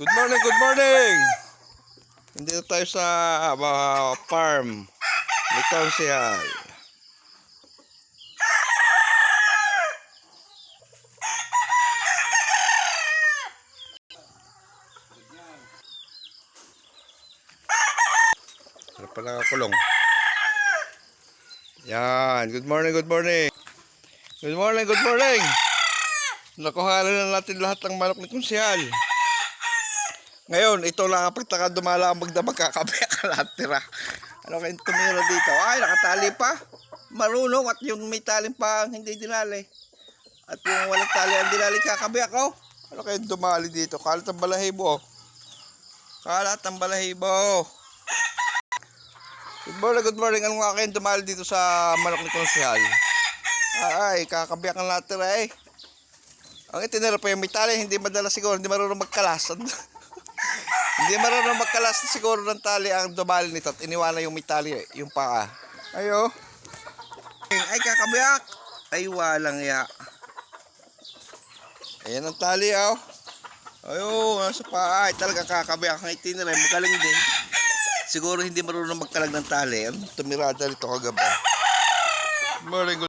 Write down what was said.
Good morning, good morning! Nandito tayo sa uh, farm. Litaw siya. Ano pa nakakulong? Yan. Good morning, good morning. Good morning, good morning. Nakuha na natin lahat ng manok ni Kunsihal. Ngayon, ito lang ang pagtaka dumala ang magdamag kakabaya kalatira. Ano kayong tumira dito? Ay, nakatali pa. Marunong at yung may taling pa ang hindi dinali. At yung walang tali ang dinali kakabaya ko. Ano kayong dumali dito? Kalat ang balahibo. Kalat ang balahibo. Good morning, good morning. Ano nga kayong dumali dito sa manok ni Konsihal? Ay, kakabiyak ang latira eh. Ang itinira pa yung may tali, hindi madala siguro, hindi marunong magkalas. hindi marunong magkalas siguro ng tali ang dumali nito at iniwanan yung may tali, yung paa. Ayo. Ay, kakabiyak. Ay, walang ya. Ayan ang tali, oh. Ayo, nasa paa. Ay, talaga kakabiyak ang itinira. Magaling din. Siguro hindi marunong magkalag ng tali. Ano, tumirada rito kagabi. Good